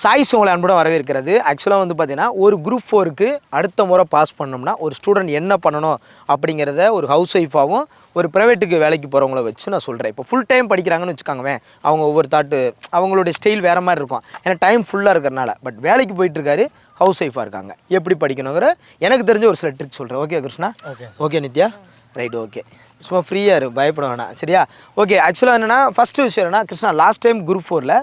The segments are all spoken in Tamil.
சாய்ஸ் உங்களை அன்புடன் வரவேற்கிறது. ஆக்சுவலாக வந்து பார்த்தீங்கன்னா ஒரு குரூப் ஃபோருக்கு அடுத்த முறை பாஸ் பண்ணோம்னா ஒரு ஸ்டூடெண்ட் என்ன பண்ணணும் அப்படிங்கிறத ஒரு ஹவுஸ் ஒய்ஃபாகவும் ஒரு ப்ரைவேட்டுக்கு வேலைக்கு போகிறவங்கள வச்சு நான் சொல்கிறேன் இப்போ ஃபுல் டைம் படிக்கிறாங்கன்னு வச்சுக்கோங்கவேன் அவங்க ஒவ்வொரு தாட்டு அவங்களுடைய ஸ்டைல் வேறு மாதிரி இருக்கும். ஏன்னா டைம் ஃபுல்லாக இருக்கிறனால பட் வேலைக்கு போயிட்டு இருக்காரு ஹவுஸ் ஒய்ஃபாக இருக்காங்க. எப்படி படிக்கணுங்கிற எனக்கு தெரிஞ்ச ஒரு சில ட்ரிக் சொல்கிறேன் okay Krishna? Okay okay Nithya? Right okay சும்மா ஃப்ரீயாக இரு பயப்பட வேணாம். சரியா? ஓகே ஆக்சுவலாக என்னென்னா ஃபஸ்ட்டு விஷயம் என்னன்னா கிருஷ்ணா லாஸ்ட் டைம் குரூப் ஃபோரில்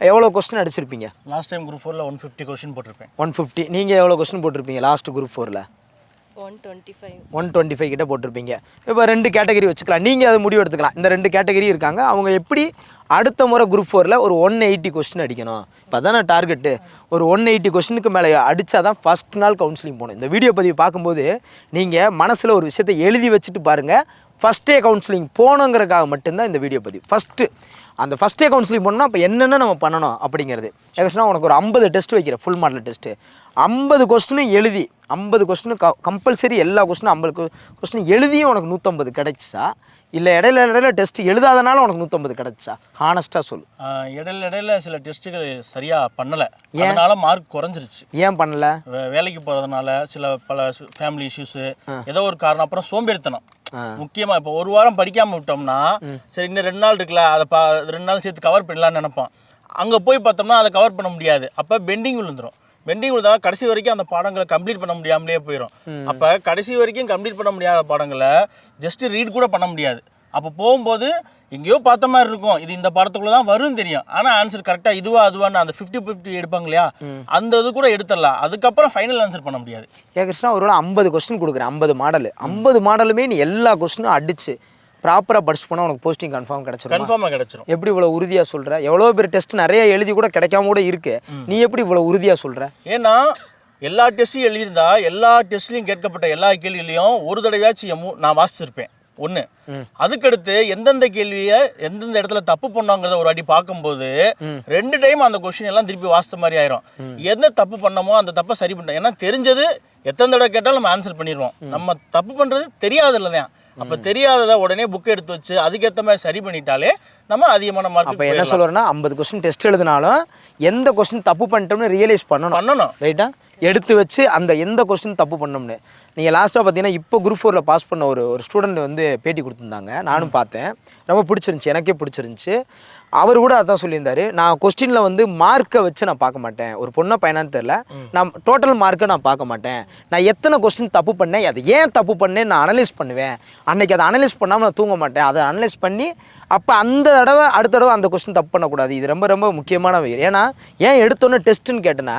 எவ்வளோ கொஸ்டின் அடிச்சிருப்பீங்க? லாஸ்ட் டைம் குரூப் ஃபோரில் ஒன் ஃபிஃப்டி கொஷின் போட்டிருப்பேன். ஒன் ஃபிஃப்டி நீங்கள் எவ்வளோ கொஸ்டின் போட்டிருப்பீங்க லாஸ்ட் குரூப் ஃபோரில் one twenty five one twenty five கிட்ட போட்டிருப்பீங்க. இப்போ ரெண்டு கேட்டகரி வச்சுக்கலாம். நீங்கள் அதை முடிவு எடுத்துக்கலாம். இந்த ரெண்டு கேட்டகரி இருக்காங்க. அவங்க எப்படி அடுத்த முறை குரூப் ஃபோரில் ஒரு ஒன் எயிட்டி கொஸ்டின் அடிக்கணும்? இப்போ அதான டார்கெட்டு ஒரு ஒன் எயிட்டி கொஸ்டினுக்கு மேலே அடித்தா தான் ஃபஸ்ட் நாள் கவுன்சிலிங் போகணும். இந்த வீடியோ பதிவு பார்க்கும்போது நீங்கள் மனசில் ஒரு விஷயத்தை எழுதி வச்சுட்டு பாருங்கள் ஃபஸ்ட் டே கவுன்சிலிங் போகணுங்கிறதுக்காக மட்டும்தான் இந்த வீடியோ பதிவு. ஃபஸ்ட்டு அந்த ஃபஸ்ட் டே கவுன்சிலிங் பண்ணால் அப்போ என்னென்ன நம்ம பண்ணணும் அப்படிங்கிறது. ஏன்னா உனக்கு ஒரு ஐம்பது டெஸ்ட் வைக்கிறேன் ஃபுல் மாடல் டெஸ்ட்டு ஐம்பது கொஸ்டினும் எழுதி ஐம்பது கொஸ்டினும் க கம்பல்சரி எல்லா கொஸ்டினும் ஐம்பது கொஸ்டின் எழுதியும் உனக்கு நூற்றம்பது கிடைச்சா? இல்லை இடையில இடையில டெஸ்ட் எழுதாதனால உனக்கு நூற்றம்பது கிடைச்சா? ஹானஸ்ட்டாக சொல்லு. இடையில இடையில சில டெஸ்ட்டுகள் சரியாக பண்ணலை. அதனால மார்க் குறைஞ்சிருச்சு. ஏன் பண்ணல? வேலைக்கு போகிறதுனால சில பல ஃபேமிலி இஷ்யூஸு ஏதோ ஒரு காரணம் அப்புறம் சோம்பேறித்தனம். முக்கியமாக இப்போ ஒரு வாரம் படிக்காமல் விட்டோம்னா சரி இன்னும் ரெண்டு நாள் இருக்குல்ல அதை பா ரெண்டு நாள் சேர்த்து கவர் பண்ணலாம்னு நினைப்போம். அங்கே போய் பார்த்தோம்னா அதை கவர் பண்ண முடியாது. அப்போ பெண்டிங் விழுந்துரும். பெண்டிங் விழுந்தா கடைசி வரைக்கும் அந்த பாடங்களை கம்ப்ளீட் பண்ண முடியாமலே போயிடும் அப்போ கடைசி வரைக்கும் கம்ப்ளீட் பண்ண முடியாத பாடங்களை ஜஸ்ட் ரீட் கூட பண்ண முடியாது. அப்போ போகும்போது எங்கேயோ பார்த்த மாதிரி இருக்கும். இது இந்த படத்துக்குள்ள தான் வரும்னு தெரியும். ஆனால் ஆன்சர் கரெக்டாக இதுவா அதுவான்னு அந்த ஃபிஃப்டி ஃபிஃப்டி எடுப்பாங்க இல்லையா? அந்த இது கூட எடுத்துடலாம். அதுக்கப்புறம் ஃபைனல் ஆன்சர் பண்ண முடியாது. ஏன் கிருஷ்ணா ஒரு ஐம்பது கொஸ்டின் கொடுக்குறேன். ஐம்பது மாடல் ஐம்பது மாடலுமே நீ எல்லா கொஸ்டினும் அடிச்சு ப்ராப்பராக படிச்சு போனால் உனக்கு போஸ்டிங் கன்ஃபார்ம் கிடச்சிரும்? கன்ஃபார்மாக கிடைச்சிரும். எப்படி இவ்வளோ உறுதியாக சொல்கிற எவ்வளோ பேர் டெஸ்ட் நிறைய எழுதி கூட கிடைக்காம கூட இருக்கு. நீ எப்படி இவ்வளோ உறுதியாக சொல்கிற ஏன்னா எல்லா டெஸ்ட்டையும் எழுதியிருந்தா எல்லா டெஸ்ட்லையும் கேட்கப்பட்ட எல்லா கேள்வியிலையும் ஒரு தடவையாச்சும் நான் வாசிச்சிருப்பேன். ஒன்று அதுக்கடுத்து எந்தெந்த கேள்வியை எந்தெந்த இடத்துல தப்பு பண்ணோங்கிறத ஒரு வாட்டி பார்க்கும்போது ரெண்டு டைம் அந்த கொஸ்டின் எல்லாம் திருப்பி வாசித்த மாதிரி ஆயிரும். எந்த தப்பு பண்ணமோ அந்த தப்பை சரி பண்ணோம் ஏன்னா தெரிஞ்சது எத்தனை தடவை கேட்டாலும் நம்ம ஆன்சர் பண்ணிடுவோம். நம்ம தப்பு பண்ணுறது தெரியாது இல்லைதான் அப்போ தெரியாததை உடனே புக் எடுத்து வச்சு அதுக்கேற்ற மாதிரி சரி பண்ணிட்டாலே நம்ம அதிகமான மார்க் அப்போ என்ன சொல்கிறேன்னா ஐம்பது கொஸ்டின் டெஸ்ட் எழுதினாலும் எந்த கொஸ்டின் தப்பு பண்ணிட்டோம்னு ரியலைஸ் பண்ணணும். பண்ணணும். ரைட்டா எடுத்து வச்சு அந்த எந்த கொஸ்டின் தப்பு பண்ணோம்னு. நீங்கள் லாஸ்ட்டாக பார்த்தீங்கன்னா இப்போ குரூப் ஃபோரில் பாஸ் பண்ண ஒரு ஒரு ஸ்டூடெண்ட் வந்து பேட்டி கொடுத்துருந்தாங்க. நானும் பார்த்தேன். ரொம்ப பிடிச்சிருந்துச்சி. எனக்கே பிடிச்சிருந்துச்சி. அவர் கூட அதான் சொல்லியிருந்தாரு. நான் கொஸ்டினில் வந்து மார்க்கை வச்சு நான் பார்க்க மாட்டேன். ஒரு பொண்ணை பையனான்னு தெரில நான் டோட்டல் மார்க்கை நான் பார்க்க மாட்டேன். நான் எத்தனை கொஸ்டின் தப்பு பண்ணேன் அதை ஏன் தப்பு பண்ணேன் நான் அனலைஸ் பண்ணுவேன். அன்னைக்கு அதை அனலைஸ் பண்ணாமல் நான் தூங்க மாட்டேன். அதை அனலைஸ் பண்ணி அப்போ அந்த தடவை அடுத்த தடவை அந்த கொஸ்டின் தப்பு பண்ணக்கூடாது. இது ரொம்ப ரொம்ப முக்கியமான விஷயம். ஏன்னா ஏன் எடுத்தோன்னே டெஸ்ட்டுன்னு கேட்டேன்னா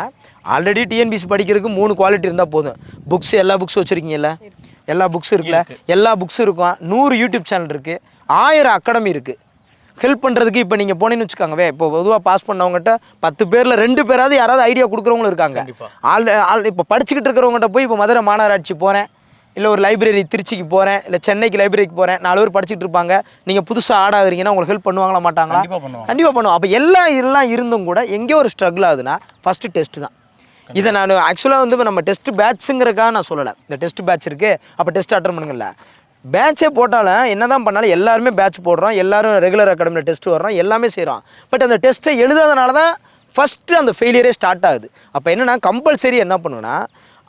ஆல்ரெடி டிஎன்பிசி படிக்கிறதுக்கு மூணு குவாலிட்டி இருந்தால் போதும். புக்ஸ் எல்லா புக்ஸும் வச்சுருக்கீங்கல்ல? எல்லா புக்ஸ் இருக்குல்ல? எல்லா புக்ஸும் இருக்கும். நூறு யூடியூப் சேனல் இருக்குது ஆயிரம் அகாடமி இருக்குது ஹெல்ப் பண்ணுறதுக்கு இப்போ நீங்கள் போனீங்கன்னு வச்சுக்கோங்கவே இப்போ பொதுவாக பாஸ் பண்ணவங்ககிட்ட பத்து பேரில் ரெண்டு பேராவது யாராவது ஐடியா கொடுக்குறவங்களும் இருக்காங்க. ஆள் ஆள் இப்போ படிச்சுக்கிட்டு இருக்கிறவங்ககிட்ட போய் இப்போ மதுரை மாநகராட்சி போகிறேன் இல்லை ஒரு லைப்ரரி திருச்சிக்கு போகிறேன் இல்லை சென்னைக்கு லைப்ரரிக்கு போகிறேன் நாலு பேர் படிச்சுட்டு இருப்பாங்க. நீங்கள் புதுசாக ஆட் ஆகுறீங்கன்னா உங்களுக்கு ஹெல்ப் பண்ணுவாங்களா மாட்டாங்களா? கண்டிப்பாக பண்ணுவோம் அப்போ எல்லாம் எல்லாம் இருந்தும் கூட எங்கேயோ ஒரு ஸ்ட்ரகிள் ஆகுதுன்னா ஃபஸ்ட்டு டெஸ்ட் தான். இதை நான் ஆக்சுவலாக வந்து நம்ம டெஸ்ட் பேட்ஸுங்கிறக்காக நான் சொல்லலை. இந்த டெஸ்ட் பேட்ச் இருக்குது அப்போ டெஸ்ட் அட்டன் பண்ணுங்கல்ல. பேட்சே போட்டாலும் என்ன தான் பண்ணாலும் எல்லாருமே பேட்ச் போடுறோம். எல்லாரும் ரெகுலர் அகாடமியில் டெஸ்ட் வர்றோம். எல்லாமே செய்கிறோம் பட் அந்த டெஸ்ட்டை எழுதாதனால தான் ஃபஸ்ட்டு அந்த ஃபெயிலியரே ஸ்டார்ட் ஆகுது. அப்போ என்னென்னா கம்பல்சரி என்ன பண்ணுன்னா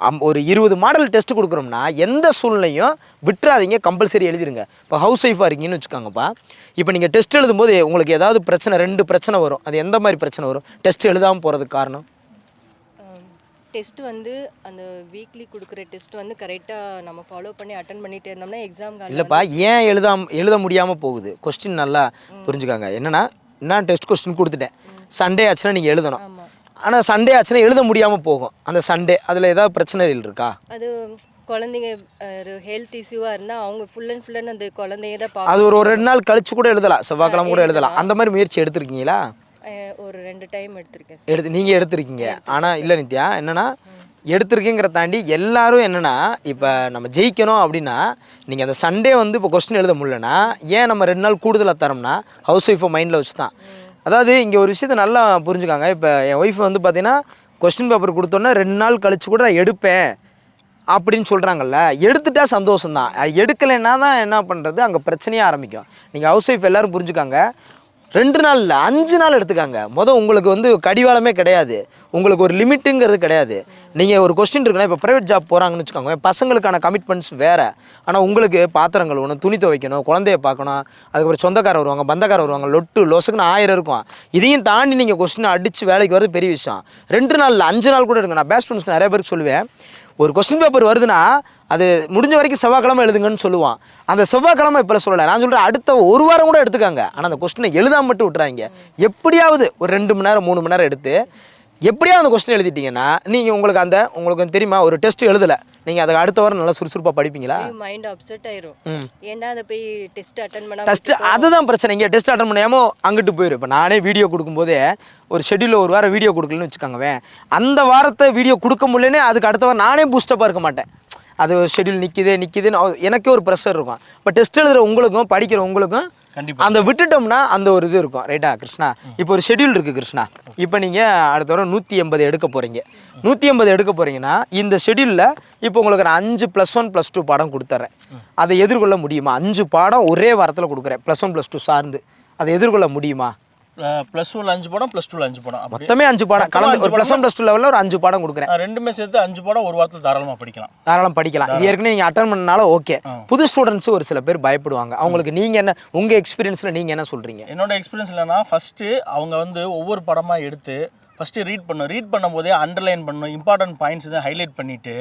அம் ஒரு இருபது மாடல் டெஸ்ட் கொடுக்குறோம்னா எந்த சூழ்நிலையும் விட்டுறாதீங்க கம்பல்சரி எழுதிருங்க. இப்போ ஹவுஸ் ஒய்ஃபாக இருக்கீங்கன்னு வச்சுக்கோங்கப்பா. இப்போ நீங்கள் டெஸ்ட் எழுதும்போது உங்களுக்கு ஏதாவது பிரச்சனை ரெண்டு பிரச்சனை வரும். அது எந்த மாதிரி பிரச்சனை வரும்? டெஸ்ட் எழுதாமல் போகிறதுக்கு காரணம்? டெஸ்ட் வந்து அந்த வீக்லி கொடுக்குற டெஸ்ட் வந்து கரெக்டாக நம்ம ஃபாலோ பண்ணி அட்டன் பண்ணிட்டே இருந்தோம்னா எக்ஸாம் இல்லைப்பா ஏன் எழுதாம எழுத முடியாமல் போகுது? கொஸ்டின் நல்லா புரிஞ்சுக்காங்க. என்னன்னா நான் டெஸ்ட் கொஸ்டின் கொடுத்துட்டேன். சண்டே ஆச்சுன்னா நீங்கள் எழுதணும். ஆனால் சண்டே ஆச்சுன்னா எழுத முடியாமல் போகும். அந்த சண்டே அதில் ஏதாவது பிரச்சனைகள் இருக்கா? அது குழந்தைங்க ஹெல்த் இஷ்யூவாக இருந்தால் அவங்க ஃபுல் அண்ட் ஃபுல் அண்ட் அந்த குழந்தைய தான் அது ஒரு ஒரு ரெண்டு நாள் கழிச்சு கூட எழுதலாம். செவ்வாய்க்கிழமை கூட எழுதலாம். அந்த மாதிரி முயற்சி எடுத்திருக்கீங்களா? ஒரு ரெண்டு டைம் எடுத்திருக்கேன் எடுத்து நீங்கள் எடுத்திருக்கீங்க. ஆனால் இல்லை நித்யா என்னன்னா எடுத்திருக்கீங்கிற தாண்டி எல்லாரும் என்னன்னா இப்போ நம்ம ஜெயிக்கணும் அப்படின்னா நீங்கள் அந்த சண்டே வந்து இப்போ கொஸ்டின் எழுத முடியலன்னா ஏன் நம்ம ரெண்டு நாள் கூடுதலாக தரோம்னா ஹவுஸ் ஒய்ஃபை மைண்டில் வச்சு தான் அதாவது இங்கே ஒரு விஷயத்தை நல்லா புரிஞ்சுக்காங்க. இப்போ என் ஒய்ஃப் வந்து பார்த்தீங்கன்னா கொஸ்டின் பேப்பர் கொடுத்தோன்னே ரெண்டு நாள் கழிச்சு கூட நான் எடுப்பேன் அப்படின்னு சொல்கிறாங்கல்ல எடுத்துட்டா சந்தோஷம்தான். அது எடுக்கலைன்னா தான் என்ன பண்ணுறது அங்கே பிரச்சனையே ஆரம்பிக்கும். நீங்கள் ஹவுஸ் ஒய்ஃப் எல்லாரும் புரிஞ்சுக்காங்க. ரெண்டு நாள் இல்லை அஞ்சு நாள் எடுத்துக்காங்க. மொதல் உங்களுக்கு வந்து கடிவாளமே கிடையாது. உங்களுக்கு ஒரு லிமிட்டுங்கிறது கிடையாது. நீங்கள் ஒரு கொஸ்டின் இருக்குன்னா இப்போ ப்ரைவேட் ஜாப் போகிறாங்கன்னு வச்சுக்கோங்க பசங்களுக்கான கமிட்மெண்ட்ஸ் வேறு. ஆனால் உங்களுக்கு பாத்திரம் கழுவணும் துணி துவைக்கணும் குழந்தைய பார்க்கணும் அதுக்கப்புறம் சொந்தக்காரர் வருவாங்க பந்தக்காரர் வருவாங்க லொட்டு லொசுக்குன்னு ஆயிரம் இருக்கும். இதையும் தாண்டி நீங்கள் கொஸ்டின் அடித்து வேலைக்கு வரது பெரிய விஷயம். ரெண்டு நாள் அஞ்சு நாள் கூட எடுங்க நான் பேஸ்ட் ஸ்டூடெண்ட்ஸ் நிறைய பேருக்கு சொல்லுவேன். ஒரு கொஸ்டின் பேப்பர் வருதுன்னா அது முடிஞ்ச வரைக்கும் செவ்வாய்க்கிழமை எழுதுங்கன்னு சொல்லுவான். அந்த செவ்வாய்க்கிழமை இப்போ சொல்லலை. நான் சொல்கிறேன் அடுத்த ஒரு வாரம் கூட எடுத்துக்காங்க. ஆனால் அந்த கொஸ்டினை எழுதாம மட்டும் விட்டுறாங்க எப்படியாவது ஒரு ரெண்டு மணி நேரம் மூணு மணி நேரம் எடுத்து எப்படியாவது அந்த கொஸ்டின் எழுதிட்டீங்கன்னா நீங்கள் உங்களுக்கு அந்த உங்களுக்கு தெரியுமா ஒரு டெஸ்ட் எழுதலை. நீங்கள் அதுக்கு அடுத்த வாரம் நல்லா சுறுசுறுப்பாக படிப்பீங்களா? மைண்ட் அப்செட் ஆயிரும். ஏன்டா அதை போய் டெஸ்ட் அட்டன் பண்ணாம டெஸ்ட் அதுதான் பிரச்சனை. இங்கே டெஸ்ட் அட்டன் பண்ணாமல் அங்கிட்டு போயிடும் இப்போ நானே வீடியோ கொடுக்கும்போதே ஒரு ஷெட்யூலில் ஒரு வாரம் வீடியோ கொடுக்கலன்னு வச்சுக்கோங்க அந்த வாரத்தை வீடியோ கொடுக்க முடியலனே அதுக்கு அடுத்த வாரம் நானே பூஸ்டப்பாக இருக்க மாட்டேன். அது ஷெட்யூல் நிற்கிதே நிற்கிதுன்னு எனக்கே ஒரு ப்ரெஷர் இருக்கும். இப்போ டெஸ்ட் எழுதுகிற உங்களுக்கும் படிக்கிற உங்களுக்கும் கண்டிப்பா. அந்த விட்டுட்டோம்னா அந்த ஒரு இது இருக்கும். ரைட்டா கிருஷ்ணா? இப்போ ஒரு ஷெட்யூல் இருக்குது கிருஷ்ணா. இப்போ நீங்கள் அடுத்த வாரம் நூற்றி எண்பது எடுக்க போகிறீங்க நூற்றி எண்பது எடுக்க போகிறீங்கன்னா இந்த ஷெட்யூலில் இப்போ உங்களுக்கு நான் அஞ்சு ப்ளஸ் ஒன் ப்ளஸ் டூ பாடம் கொடுத்துட்றேன் அதை எதிர்கொள்ள முடியுமா? அஞ்சு பாடம் ஒரே வாரத்தில் கொடுக்குறேன். ப்ளஸ் ஒன் ப்ளஸ் டூ சார்ந்து. அதை எதிர்கொள்ள முடியுமா? ப்ளஸ் ஒன்ல அஞ்சு படம் ப்ளஸ் டூல அஞ்சு படம். மொத்தமே அஞ்சு பாடம். கலந்து ஒரு ப்ளஸ் ஒன் ப்ளஸ் டூ லெவலில் ஒரு அஞ்சு பாடம் கொடுக்குறேன். ரெண்டுமே சேர்த்து அஞ்சு படம் ஒரு வாரத்தில் தாராளமாக படிக்கலாம். தாராளம் படிக்கலாம். இது ஏற்கனவே நீங்கள் அட்டன் பண்ணனால ஓகே புது ஸ்டூடெண்ட்ஸ் ஒரு சில பேர் பயப்படுவாங்க. அவங்களுக்கு நீங்கள் என்ன உங்கள் எக்ஸ்பீரியன்ஸில் நீங்கள் என்ன சொல்கிறீங்க என்னோட எக்ஸ்பீரியன்ஸ் என்னன்னா ஃபஸ்ட்டு அவங்க வந்து ஒவ்வொரு படமாக எடுத்து ஃபஸ்ட்டு ரீட் பண்ணும் ரீட் பண்ணும்போதே அண்டர்லைன் பண்ணணும் இம்பார்ட்டன்ட் பாயிண்ட்ஸ் இதை ஹைலைட் பண்ணிவிட்டு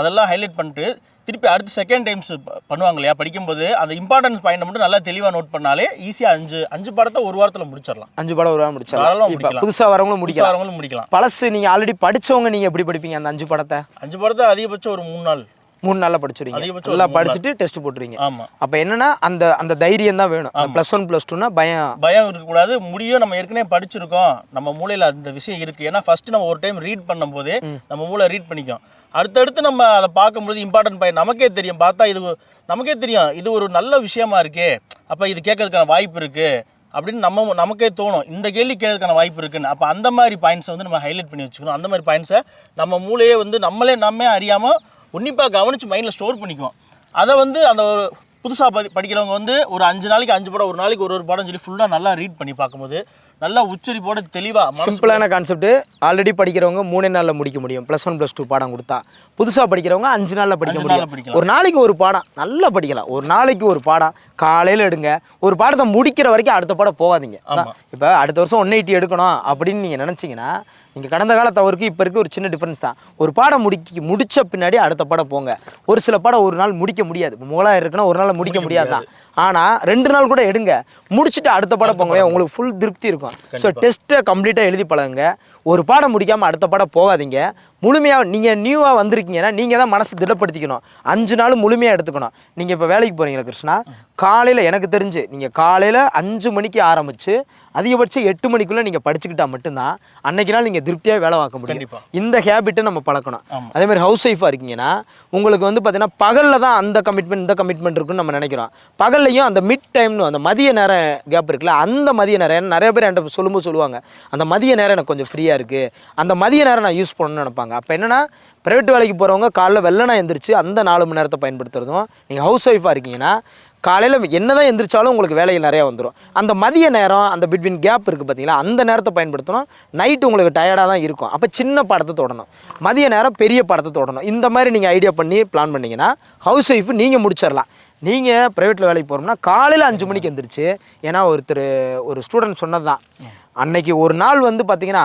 அதெல்லாம் ஹைலைட் பண்ணிட்டு திருப்பி அடுத்து செகண்ட் டைம்ஸ் பண்ணுவாங்க இல்லையா? படிக்கும்போது அந்த இம்பார்ட்டன்ஸ் பாயிண்ட் மட்டும் நல்லா தெளிவாக நோட் பண்ணாலே ஈஸியாக அஞ்சு அஞ்சு படத்தை ஒரு வாரத்தில் முடிச்சிடலாம். அஞ்சு பாடம் ஒரு வாரம் முடிச்சிடலாம். புதுசாக வரவங்களும் முடிக்கலாம். முடிக்கிறவங்களும் முடிக்கலாம். பழசு நீங்கள் ஆல்ரெடி படிச்சவங்க நீங்கள் எப்படி படிப்பீங்க அந்த அஞ்சு படத்தை? அஞ்சு படத்தை அதிகபட்சம் ஒரு மூணு நாள். மூணு நாளில் படிச்சிருவீங்க நல்லா படிச்சுட்டு டெஸ்ட் போட்டுருவீங்க. ஆமாம் அப்போ என்னன்னா அந்த அந்த தைரியம் தான் வேணும். ப்ளஸ் ஒன் ப்ளஸ் டூனா பயம். பயம் இருக்கக்கூடாது. முடியும். நம்ம ஏற்கனவே படிச்சிருக்கோம். நம்ம மூளையில் அந்த விஷயம் இருக்குது ஏன்னா ஃபஸ்ட்டு நம்ம ஒரு டைம் ரீட் பண்ணும்போது நம்ம மூளை ரீட் பண்ணிக்கும். அடுத்தடுத்து நம்ம அதை பார்க்கும்பொழுது இம்பார்ட்டன்ட் பாயிண்ட் நமக்கே தெரியும். பார்த்தா இது நமக்கே தெரியும். இது ஒரு நல்ல விஷயமா இருக்கே. அப்போ இது கேட்கறதுக்கான வாய்ப்பு இருக்குது அப்படின்னு நம்ம நமக்கே தோணும். இந்த கேள்வி கேட்கறதுக்கான வாய்ப்பு இருக்குன்னு. அப்போ அந்த மாதிரி பாயிண்ட்ஸை வந்து நம்ம ஹைலைட் பண்ணி வச்சுக்கணும். அந்த மாதிரி பாயிண்ட்ஸை நம்ம மூளையே வந்து நம்மளே நம்ம அறியாமல் உன்னிப்பாக கவனித்து மைண்டில் ஸ்டோர் பண்ணிக்குவோம். அதை வந்து அந்த ஒரு புதுசாக படி படிக்கிறவங்க வந்து ஒரு அஞ்சு நாளைக்கு அஞ்சு படம் ஒரு நாளைக்கு ஒரு ஒரு படம் சொல்லி ஃபுல்லாக நல்லா ரீட் பண்ணி பார்க்கும்போது நல்லா உச்சரிப்போட தெளிவாக சிம்பிளான கான்செப்ட் ஆல்ரெடி படிக்கிறவங்க மூணே நாளில் முடிக்க முடியும். ப்ளஸ் ஒன் ப்ளஸ் டூ பாடம் கொடுத்தா. புதுசாக படிக்கிறவங்க அஞ்சு நாளில் படிக்க முடியும். ஒரு நாளைக்கு ஒரு பாடம் நல்லா படிக்கலாம். ஒரு நாளைக்கு ஒரு பாடம் காலையில் எடுங்க. ஒரு பாடத்தை முடிக்கிற வரைக்கும் அடுத்த பாடம் போகாதீங்க. இப்போ அடுத்த வருஷம் ஒன் எயிட்டி எடுக்கணும் அப்படின்னு நீங்கள் நினச்சிங்கன்னா நீங்கள் கடந்த கால தவறுக்கு இப்போ இருக்க ஒரு சின்ன டிஃப்ரென்ஸ் தான். ஒரு பாடம் முடிக்க முடிச்ச பின்னாடி அடுத்த பாடம் போங்க. ஒரு சில பாடம் ஒரு நாள் முடிக்க முடியாது. மூலாயிரம் இருக்குன்னா ஒரு நாள் முடிக்க முடியாது தான். ஆனால் ரெண்டு நாள் கூட எடுங்க. முடிச்சுட்டு அடுத்த பாடம் போங்க உங்களுக்கு ஃபுல் திருப்தி இருக்கும். ஸோ டெஸ்ட்டை கம்ப்ளீட்டாக எழுதி பழகுங்க. ஒரு பாடம் முடிக்காமல் அடுத்த பாடம் போகாதீங்க. முழுமையாக நீங்கள் நியூவாக வந்திருக்கீங்கன்னா நீங்கள் தான் மனசு திடப்படுத்திக்கணும். அஞ்சு நாள் முழுமையாக எடுத்துக்கணும். நீங்கள் இப்போ வேலைக்கு போகிறீங்களா கிருஷ்ணா? காலையில் எனக்கு தெரிஞ்சு நீங்கள் காலையில் அஞ்சு மணிக்கு ஆரம்பித்து அதிகபட்சம் எட்டு மணிக்குள்ளே நீங்கள் படிச்சுக்கிட்டா மட்டும்தான் அன்னைக்கு நாள் நீங்கள் திருப்தியாக வேலை பார்க்க முடியும். இந்த ஹேபிட்டை நம்ம பழக்கணும். ஆமா. அதே மாதிரி ஹவுஸ் ஒய்ஃபாக இருக்கீங்கன்னா உங்களுக்கு வந்து பார்த்தீங்கன்னா பகலில் தான் அந்த கமிட்மெண்ட் இந்த கமிட்மெண்ட் இருக்குன்னு நம்ம நினைக்கிறோம். பகல்லையும் அந்த மிட் டைம்னு அந்த மதிய நேரம் கேப் இருக்குல்ல அந்த மதிய நேரம் நிறைய பேர் என்கிட்ட சொல்லும்போது சொல்லுவாங்க அந்த மதிய நேரம் எனக்கு கொஞ்சம் ஃப்ரீயாக இருக்குது அந்த மதிய நேரம் நான் யூஸ் பண்ணணும்னு நினைப்பாங்க. அப்போ என்னன்னா ப்ரைவேட் வேலைக்கு போகிறவங்க காலைல வெள்ளனா எந்திரிச்சு அந்த நாலு மணி நேரத்தை பயன்படுத்துறதும் நீங்கள் ஹவுஸ் ஒய்ஃபாக இருக்கீங்கன்னா காலையில் என்ன தான் எந்திரிச்சாலும் உங்களுக்கு வேலைகள் நிறையா வந்துடும் அந்த மதிய நேரம் அந்த பிட்வீன் கேப் இருக்குது பார்த்தீங்களா அந்த நேரத்தை பயன்படுத்தணும். நைட்டு உங்களுக்கு டயர்டாக தான் இருக்கும். அப்போ சின்ன படத்தை தொடணும். மதிய நேரம் பெரிய படத்தை தொடணும். இந்த மாதிரி நீங்கள் ஐடியா பண்ணி பிளான் பண்ணிங்கன்னா ஹவுஸ் ஒய்ஃப் நீங்கள் முடிச்சிடலாம் நீங்கள் ப்ரைவேட்டில் வேலைக்கு போகிறோம்னா காலையில் அஞ்சு மணிக்கு எந்திரிச்சு ஏன்னா ஒருத்தர் ஒரு ஸ்டூடெண்ட் சொன்னது தான் அன்னைக்கு ஒரு நாள் வந்து பார்த்தீங்கன்னா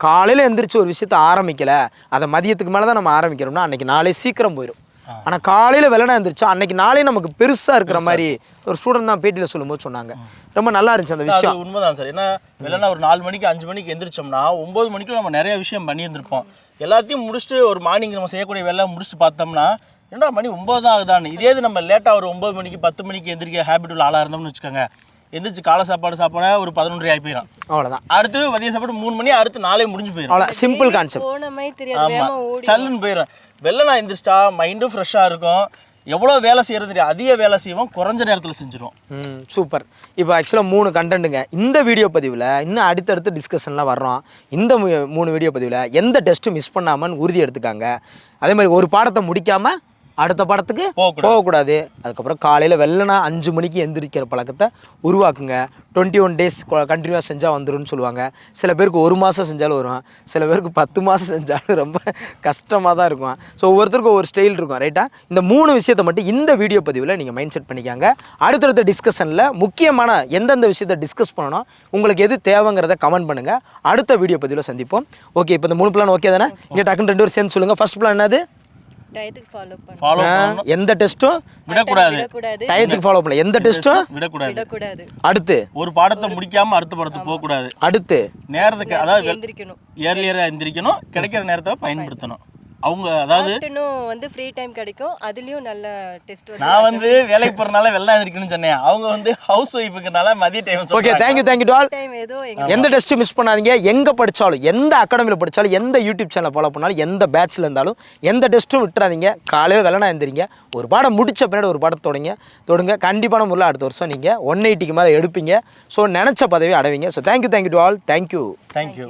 காலையில் எந்திரிச்சு ஒரு விஷயத்தை ஆரம்பிக்கலை அதை மதியத்துக்கு மேலே தான் நம்ம ஆரம்பிக்கிறோம்னா அன்னைக்கு நாளே சீக்கிரம் போயிடும் ஆனால் காலையில் வெள்ளனா எந்திரிச்சா அன்னைக்கு நாளே நமக்கு பெருசாக இருக்கிற மாதிரி ஒரு ஸ்டூடெண்ட் தான் பேட்டியில் சொல்லும்போது சொன்னாங்க. ரொம்ப நல்லா இருந்துச்சு அந்த விஷயம். உண்மைதான் சார். ஏன்னா இல்லைன்னா ஒரு நாலு மணிக்கு அஞ்சு மணிக்கு எந்திரிச்சோம்னா ஒம்பது மணிக்குள்ள நம்ம நிறைய விஷயம் பண்ணியிருந்திருப்போம். எல்லாத்தையும் முடிச்சுட்டு ஒரு மார்னிங் நம்ம செய்யக்கூடிய வேலை முடிச்சுட்டு பார்த்தோம்னா என்னடா மணி ஒம்பது தான் ஆகுதான்னு. இதே இது நம்ம லேட்டாக ஒரு ஒம்பது மணிக்கு பத்து மணிக்கு எந்திரிக்க ஹேபிட் உள்ள ஆளாக இருந்தோம்னு வச்சுக்கோங்க. எந்திரிச்சு காலை சாப்பாடு சாப்பிட ஒரு பதினொன்றரை ஆகி போயிடும் அவ்வளோதான் அடுத்து மதிய சாப்பாடு மூணு மணி அடுத்து நாளே முடிஞ்சு போயிடும் அவ்வளோ சிம்பிள் கான்செப்ட் போன மாதிரி தெரியாது ஆமா. வேகமா ஓடி சல்லுன்னு போயிடும் வெளில நான் எந்திரிச்சிட்டா மைண்டும் ஃப்ரெஷ்ஷாக இருக்கும். எவ்வளோ வேலை செய்யறது தெரியும் அதிக வேலை செய்வோம் குறைஞ்ச நேரத்தில் செஞ்சிருவோம். ம் சூப்பர் இப்போ ஆக்சுவலாக மூணு கண்டென்ட்டுங்க இந்த வீடியோ பதிவில் இன்னும் அடுத்தடுத்த டிஸ்கஷன்லாம் வர்றோம். இந்த மூ- மூணு வீடியோ பதிவில் எந்த டெஸ்ட்டும் மிஸ் பண்ணாமன்னு உறுதி எடுத்துக்காங்க. அதே மாதிரி ஒரு பாடத்தை முடிக்காமல் அடுத்த படத்துக்கு போகக்கூடாது. அதுக்கப்புறம் காலையில் வெள்ளனா அஞ்சு மணிக்கு எந்திரிக்கிற பழக்கத்தை உருவாக்குங்க. டுவெண்ட்டி ஒன் டேஸ் கண்டினியூவாக செஞ்சால் வந்துரும்னு சொல்லுவாங்க. சில பேருக்கு ஒரு மாதம் செஞ்சாலும் வரும். சில பேருக்கு பத்து மாதம் செஞ்சாலும் ரொம்ப கஷ்டமாக தான் இருக்கும். ஸோ ஒவ்வொருத்தருக்கும் ஒரு ஸ்டைல் இருக்கும் ரைட்டா இந்த மூணு விஷயத்தை மட்டும் இந்த வீடியோ பதிவில் நீங்கள் மைண்ட் செட் பண்ணிக்காங்க. அடுத்தடுத்த டிஸ்கஷனில் முக்கியமான எந்தெந்த விஷயத்தை டிஸ்கஸ் பண்ணணும் உங்களுக்கு எது தேவைங்கிறத கமெண்ட் பண்ணுங்கள் அடுத்த வீடியோ பதிவில் சந்திப்போம். ஓகே இப்போ இந்த மூணு பிளான் ஓகே தானே? இங்கே டக்குன்னு ரெண்டு பேரும் சேர்ந்து சொல்லுங்கள் ஃபர்ஸ்ட் பிளான் என்னது? டயத்துக்கு ஃபாலோ பண்ண ஃபாலோ பண்ணணும். எந்த டெஸ்ட்டும் விடக்கூடாது. விடக்கூடாது. டயத்துக்கு ஃபாலோ பண்ணல. எந்த டெஸ்ட்டும் விடக்கூடாது. விடக்கூடாது. அடுத்து. ஒரு பாடத்தை முடிக்காம அடுத்த பாடத்துக்கு போகக்கூடாது. அடுத்து. நேரத்துக்கு அதாவது எந்திரிக்கணும். ஏர்லியராக எந்திரிக்கணும். கிடைக்கிற நேரத்தை பயன்படுத்தணும். அவங்க அதாவது வந்து ஃப்ரீ டைம் கிடைக்கும். அதுலயும் நல்ல டெஸ்ட் வந்து நான் வந்து வேலைக்கு போறதுனால வெள்ளம் எந்திரிக்கணும்னு சொன்னேன். அவங்க வந்து ஹவுஸ் ஒய்ஃபுக்குனால மதிய time okay thank you thank you to all time ஏதோ எந்த டெஸ்ட்டும் மிஸ் பண்ணாதீங்க. எங்கே படித்தாலும் எந்த அகாடமியில் படித்தாலும் எந்த யூடியூப் சேனல் ஃபாலோ பண்ணாலும் எந்த பேட்ச்சில் இருந்தாலும் எந்த டெஸ்ட்டும் விட்டுறாதீங்க. காலையில் வெள்ளனா எழுந்திரிங்க ஒரு பாடம் முடிச்ச பின்னாடி ஒரு பாடம் தொடங்க. தொடுங்க. கண்டிப்பான முறையில் அடுத்த வருஷம் நீங்கள் ஒன் எயிட்டிக்கு மேலே எடுப்பீங்க. ஸோ நினச்ச பதவி அடைவீங்க. So thank you thank you to all thank you thank you